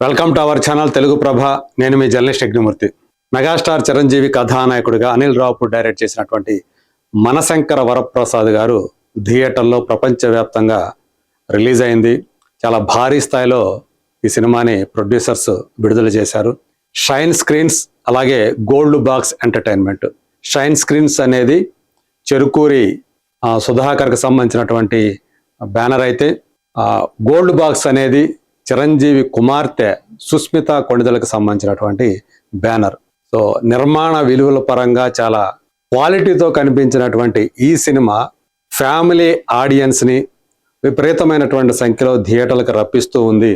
Welcome to our channel Telugu Prabha. నేను మీ journalist Agnimurthy. Megastar Chiranjeevi కథానాయకుడిగా అనిల్ రావు డైరెక్ట్ చేసినటువంటి మనశంకర వరప్రసాద్ గారు థియేటర్లో ప్రపంచవ్యాప్తంగా రిలీజ్ అయింది. చాలా భారీ స్థాయిలో ఈ సినిమాని ప్రొడ్యూసర్స్ విడుదల చేశారు. షైన్ స్క్రీన్స్ అలాగే Gold Box entertainment. Shine Screens అనేది చెరుకూరి సుధాకర్కి సంబంధించినటువంటి బ్యానర్ అయితే గోల్డ్ బాక్స్ అనేది చిరంజీవి కుమార్తె సుస్మిత కొణిదలకు సంబంధించినటువంటి బ్యానర్. సో నిర్మాణ విలువల పరంగా చాలా క్వాలిటీతో కనిపించినటువంటి ఈ సినిమా ఫ్యామిలీ ఆడియన్స్ని విపరీతమైనటువంటి సంఖ్యలో థియేటర్లకు రప్పిస్తూ ఉంది.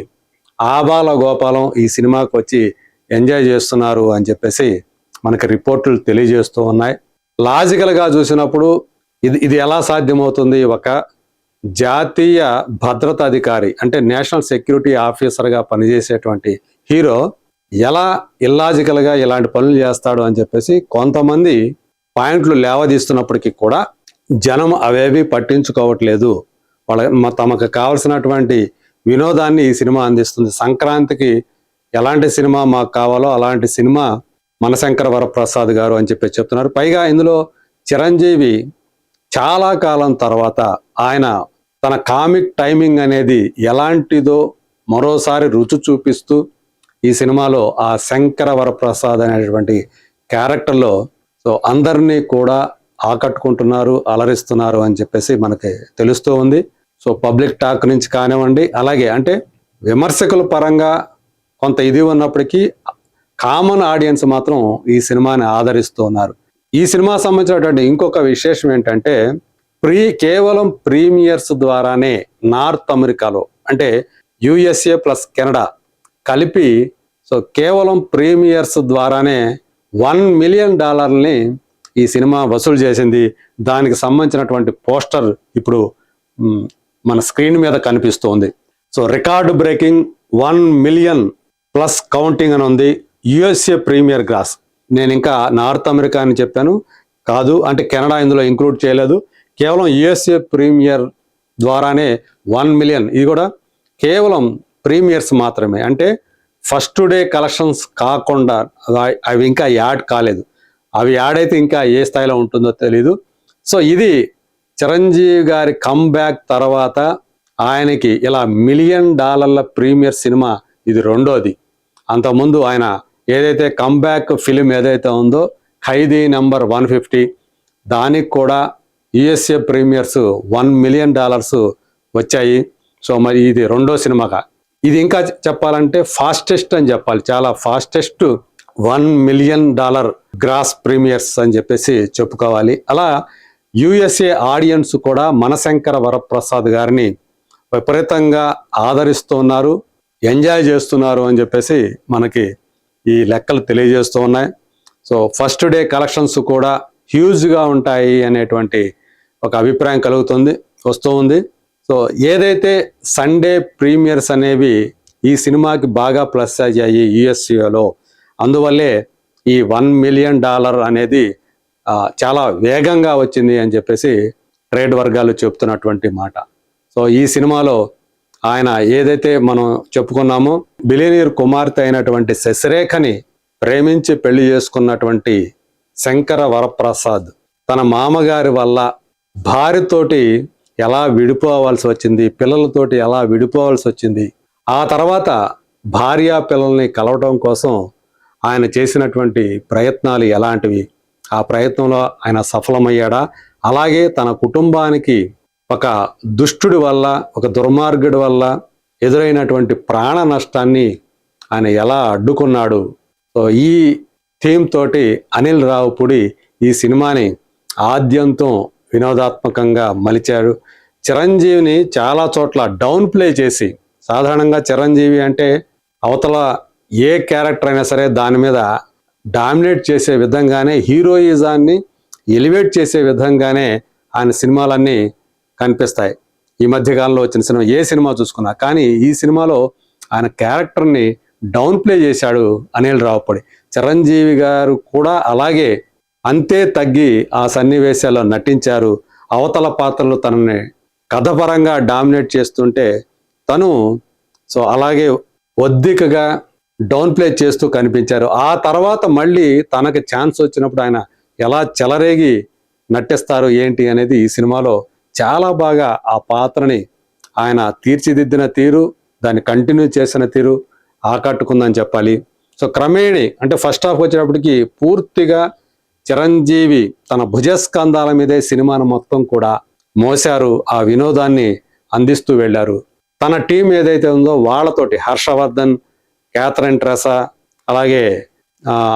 ఆబాల గోపాలం ఈ సినిమాకు వచ్చి ఎంజాయ్ చేస్తున్నారు అని చెప్పేసి మనకి రిపోర్టులు తెలియజేస్తూ ఉన్నాయి. లాజికల్గా చూసినప్పుడు ఇది ఇది ఎలా సాధ్యమవుతుంది? ఒక జాతీయ భద్రతా అధికారి అంటే నేషనల్ సెక్యూరిటీ ఆఫీసర్గా పనిచేసేటువంటి హీరో ఎలా ఇల్లాజికల్గా ఇలాంటి పనులు చేస్తాడు అని చెప్పేసి కొంతమంది పాయింట్లు లేవదీస్తున్నప్పటికీ కూడా జనం అవేవి పట్టించుకోవట్లేదు. వాళ్ళ తమకు కావలసినటువంటి వినోదాన్ని ఈ సినిమా అందిస్తుంది. సంక్రాంతికి ఎలాంటి సినిమా మాకు కావాలో అలాంటి సినిమా మనశంకర వరప్రసాద్ గారు అని చెప్పి చెప్తున్నారు. పైగా ఇందులో చిరంజీవి చాలా కాలం తర్వాత ఆయన తన కామిక్ టైమింగ్ అనేది ఎలాంటిదో మరోసారి రుచి చూపిస్తూ ఈ సినిమాలో ఆ శంకర వరప్రసాద్ అనేటువంటి క్యారెక్టర్లో సో అందరినీ కూడా ఆకట్టుకుంటున్నారు అలరిస్తున్నారు అని చెప్పేసి మనకి తెలుస్తూ ఉంది. సో పబ్లిక్ టాక్ నుంచి కానివ్వండి అలాగే అంటే విమర్శకుల పరంగా కొంత ఇది ఉన్నప్పటికీ కామన్ ఆడియన్స్ మాత్రం ఈ సినిమాని ఆదరిస్తూ ఉన్నారు ఈ సినిమా సంబంధించినటువంటి ఇంకొక విశేషం ఏంటంటే ప్రీ కేవలం ప్రీమియర్స్ ద్వారానే నార్త్ అమెరికాలో అంటే యుఎస్ఏ ప్లస్ కెనడా కలిపి సో కేవలం ప్రీమియర్స్ ద్వారానే వన్ మిలియన్ డాలర్ని ఈ సినిమా వసూలు చేసింది. దానికి సంబంధించినటువంటి పోస్టర్ ఇప్పుడు మన స్క్రీన్ మీద కనిపిస్తోంది. So record breaking one million plus counting అని ఉంది. USA premiere gross. నేను ఇంకా నార్త్ అమెరికా అని చెప్పాను. కాదు అంటే కెనడా ఇందులో ఇంక్లూడ్ చేయలేదు. కేవలం యుఎస్ఏ ప్రీమియర్ ద్వారానే వన్ మిలియన్. ఇది కూడా కేవలం ప్రీమియర్స్ మాత్రమే. అంటే ఫస్ట్ డే కలెక్షన్స్ కాకుండా అవి- అవి ఇంకా యాడ్ కాలేదు. అవి యాడ్ అయితే ఇంకా ఏ స్థాయిలో ఉంటుందో తెలీదు. సో ఇది చిరంజీవి గారి కమ్బ్యాక్ తర్వాత ఆయనకి ఇలా మిలియన్ డాలర్ల ప్రీమియర్ సినిమా ఇది రెండోది. అంతకుముందు ఆయన ఏదైతే కమ్బ్యాక్ ఫిలిం ఏదైతే ఉందో ఖైదీ నెంబర్ వన్ ఫిఫ్టీ దానికి కూడా USA premieres one million dollars వచ్చాయి. సో మరి ఇది రెండో సినిమాగా. ఇది ఇంకా చెప్పాలంటే ఫాస్టెస్ట్ అని చెప్పాలి. చాలా fastest one million dollar gross premieres అని చెప్పేసి చెప్పుకోవాలి. అలా యుఎస్ఏ ఆడియన్స్ కూడా మనశంకర వరప్రసాద్ గారిని విపరీతంగా ఆదరిస్తున్నారు ఎంజాయ్ చేస్తున్నారు అని చెప్పేసి మనకి ఈ లెక్కలు తెలియజేస్తూ ఉన్నాయి. సో ఫస్ట్ డే కలెక్షన్స్ కూడా హ్యూజ్గా ఉంటాయి అనేటువంటి ఒక అభిప్రాయం కలుగుతుంది వస్తూ ఉంది. సో ఏదైతే సండే ప్రీమియర్స్ అనేవి ఈ సినిమాకి బాగా ప్లస్ అయ్యాయి యుఎస్ఏలో అందువల్లే ఈ వన్ మిలియన్ డాలర్ అనేది చాలా వేగంగా వచ్చింది అని చెప్పేసి ట్రేడ్ వర్గాలు చెప్తున్నటువంటి మాట. సో ఈ సినిమాలో ఆయన ఏదైతే మనం చెప్పుకున్నామో బిలియనీర్ కుమార్తె అయినటువంటి శశిరేఖని ప్రేమించి పెళ్ళి చేసుకున్నటువంటి శంకర వరప్రసాద్ తన మామగారి వల్ల భార్యతోటి ఎలా విడిపోవాల్సి వచ్చింది పిల్లలతోటి ఎలా విడిపోవాల్సి వచ్చింది ఆ తర్వాత భార్య పిల్లల్ని కలవటం కోసం ఆయన చేసినటువంటి ప్రయత్నాలు ఎలాంటివి ఆ ప్రయత్నంలో ఆయన సఫలమయ్యాడా? అలాగే తన కుటుంబానికి ఒక దుష్టుడి వల్ల ఒక దుర్మార్గుడి వల్ల ఎదురైనటువంటి ప్రాణ నష్టాన్ని ఆయన ఎలా అడ్డుకున్నాడు? సో ఈ థీమ్ తోటి అనిల్ రావుపూడి ఈ సినిమాని ఆద్యంతం వినోదాత్మకంగా మలిచాడు. చిరంజీవిని చాలా చోట్ల డౌన్ ప్లే చేసి సాధారణంగా చిరంజీవి అంటే అవతల ఏ క్యారెక్టర్ అయినా సరే దాని మీద డామినేట్ చేసే విధంగానే హీరోయిజాన్ని ఎలివేట్ చేసే విధంగానే ఆయన సినిమాలన్నీ కనిపిస్తాయి. ఈ మధ్య కాలంలో వచ్చిన సినిమా ఏ సినిమా చూసుకున్నా కానీ ఈ సినిమాలో ఆయన క్యారెక్టర్ని డౌన్ ప్లే చేశాడు అనిల్ రావుపడి. చిరంజీవి గారు కూడా అలాగే అంతే తగ్గి ఆ సన్నివేశాల్లో నటించారు. అవతల పాత్రలు తనని కథపరంగా డామినేట్ చేస్తుంటే తను సో అలాగే ఒద్దికగా డౌన్ ప్లే చేస్తూ కనిపించారు. ఆ తర్వాత మళ్ళీ తనకు ఛాన్స్ వచ్చినప్పుడు ఆయన ఎలా చెలరేగి నటిస్తారు ఏంటి అనేది ఈ సినిమాలో చాలా బాగా ఆ పాత్రని ఆయన తీర్చిదిద్దిన తీరు దాన్ని కంటిన్యూ చేసిన తీరు ఆకట్టుకుందని చెప్పాలి. సో క్రమేణి అంటే ఫస్ట్ హాఫ్ వచ్చేటప్పటికి పూర్తిగా చిరంజీవి తన భుజస్కంధాల మీదే సినిమాను మొత్తం కూడా మోశారు ఆ వినోదాన్ని అందిస్తూ వెళ్ళారు. తన టీం ఏదైతే ఉందో వాళ్ళతోటి హర్షవర్ధన్ క్యాథరిన్ ట్రెసా అలాగే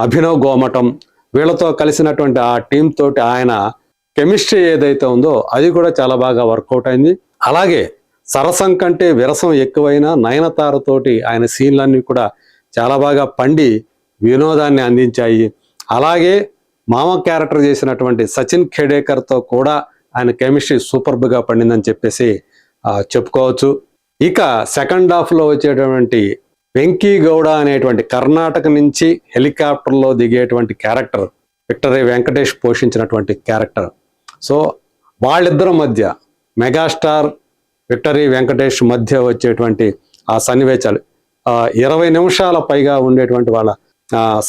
అభినవ్ గోమటం వీళ్ళతో కలిసినటువంటి ఆ టీం తోటి ఆయన కెమిస్ట్రీ ఏదైతే ఉందో అది కూడా చాలా బాగా వర్కౌట్ అయింది. అలాగే సరసం కంటే విరసం ఎక్కువైన నయనతారతోటి ఆయన సీన్లన్నీ కూడా చాలా బాగా పండి వినోదాన్ని అందించాయి. అలాగే మామ క్యారెక్టర్ చేసినటువంటి సచిన్ ఖేడేకర్తో కూడా ఆయన కెమిస్ట్రీ సూపర్బ్గా పండిందని చెప్పేసి చెప్పుకోవచ్చు. ఇక సెకండ్ హాఫ్లో వచ్చేటువంటి వెంకీ గౌడ అనేటువంటి కర్ణాటక నుంచి హెలికాప్టర్లో దిగేటువంటి క్యారెక్టర్ విక్టరీ వెంకటేష్ పోషించినటువంటి క్యారెక్టర్. సో వాళ్ళిద్దరి మధ్య మెగాస్టార్ విక్టరీ వెంకటేష్ మధ్య వచ్చేటువంటి ఆ సన్నివేశాలు ఇరవై నిమిషాల పైగా ఉండేటువంటి వాళ్ళ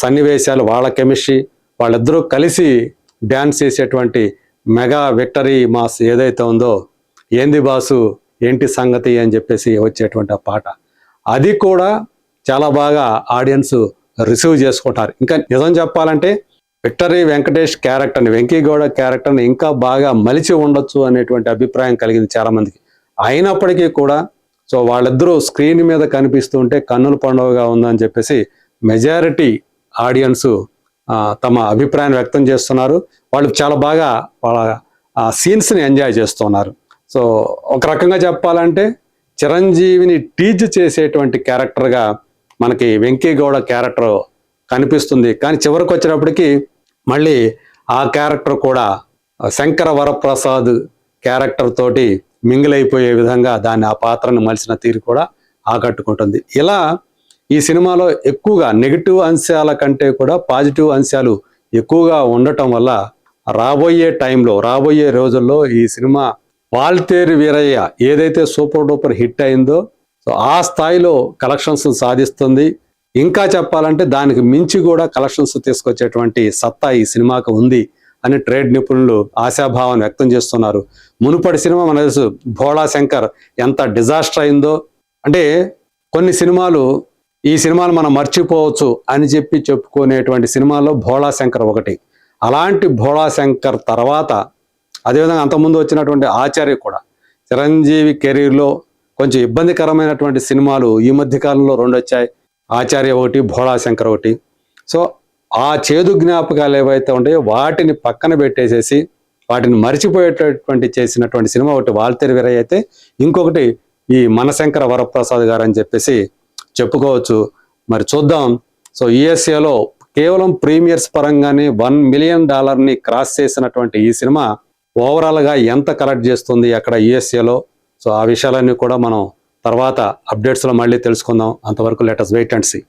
సన్నివేశాలు వాళ్ళ కెమిస్ట్రీ వాళ్ళిద్దరూ కలిసి డ్యాన్స్ చేసేటువంటి మెగా విక్టరీ మాస్ ఏదైతే ఉందో ఏంది బాసు ఏంటి సంగతి అని చెప్పేసి వచ్చేటువంటి ఆ పాట. అది కూడా చాలా బాగా ఆడియన్స్ రిసీవ్ చేసుకుంటారు. ఇంకా నిజం చెప్పాలంటే విక్టరీ వెంకటేష్ క్యారెక్టర్ని వెంకీగౌడ క్యారెక్టర్ని ఇంకా బాగా మలిచి ఉండొచ్చు అనేటువంటి అభిప్రాయం కలిగింది చాలామందికి. అయినప్పటికీ కూడా సో వాళ్ళిద్దరూ స్క్రీన్ మీద కనిపిస్తుంటే కన్నుల పండుగగా ఉందని చెప్పేసి మెజారిటీ ఆడియన్సు తమ అభిప్రాయాన్ని వ్యక్తం చేస్తున్నారు. వాళ్ళు చాలా బాగా వాళ్ళ సీన్స్ని ఎంజాయ్ చేస్తున్నారు. సో ఒక రకంగా చెప్పాలంటే చిరంజీవిని టీచ్ చేసేటువంటి క్యారెక్టర్గా మనకి వెంకీ గౌడ క్యారెక్టర్ కనిపిస్తుంది. కానీ చివరికి వచ్చేటప్పటికి మళ్ళీ ఆ క్యారెక్టర్ కూడా శంకర వరప్రసాద్ క్యారెక్టర్ తోటి మింగిలైపోయే విధంగా దాన్ని ఆ పాత్రను మలిసిన తీరు కూడా ఆకట్టుకుంటుంది. ఇలా ఈ సినిమాలో ఎక్కువగా నెగిటివ్ అంశాల కంటే కూడా పాజిటివ్ అంశాలు ఎక్కువగా ఉండటం వల్ల రాబోయే టైంలో రాబోయే రోజుల్లో ఈ సినిమా వాల్తేరు వీరయ్య ఏదైతే సూపర్ డూపర్ హిట్ అయిందో సో ఆ స్థాయిలో కలెక్షన్స్ సాధిస్తుంది. ఇంకా చెప్పాలంటే దానికి మించి కూడా కలెక్షన్స్ తీసుకొచ్చేటువంటి సత్తా ఈ సినిమాకు ఉంది అని ట్రేడ్ నిపుణులు ఆశాభావం వ్యక్తం చేస్తున్నారు. మునుపటి సినిమా మన తెలుసు భోళా శంకర్ ఎంత డిజాస్టర్ అయిందో. అంటే కొన్ని సినిమాలు ఈ సినిమాను మనం మర్చిపోవచ్చు అని చెప్పి చెప్పుకునేటువంటి సినిమాల్లో భోళా శంకర్ ఒకటి. అలాంటి భోళా శంకర్ తర్వాత అదేవిధంగా అంతకుముందు వచ్చినటువంటి ఆచార్య కూడా చిరంజీవి కెరీర్లో కొంచెం ఇబ్బందికరమైనటువంటి సినిమాలు ఈ మధ్య కాలంలో రెండు వచ్చాయి ఆచార్య ఒకటి భోళా శంకర్ ఒకటి. సో ఆ చేదు జ్ఞాపకాలు ఏవైతే ఉంటాయో వాటిని పక్కన పెట్టేసేసి వాటిని మరిచిపోయేటటువంటి చేసినటువంటి సినిమా ఒకటి వాల్తేరు వీరయ్య అయితే ఇంకొకటి ఈ మనశంకర వరప్రసాద్ గారు అని చెప్పేసి చెప్పుకోవచ్చు. మరి చూద్దాం. సో యుఎస్ఏలో కేవలం ప్రీమియర్స్ పరంగానే వన్ మిలియన్ డాలర్ని క్రాస్ చేసినటువంటి ఈ సినిమా ఓవరాల్గా ఎంత కలెక్ట్ చేస్తుంది అక్కడ యుఎస్ఏలో? సో ఆ విషయాలన్నీ కూడా మనం తర్వాత అప్డేట్స్లో మళ్ళీ తెలుసుకుందాం. అంతవరకు లెటస్ వెయిట్ అండ్ సీ.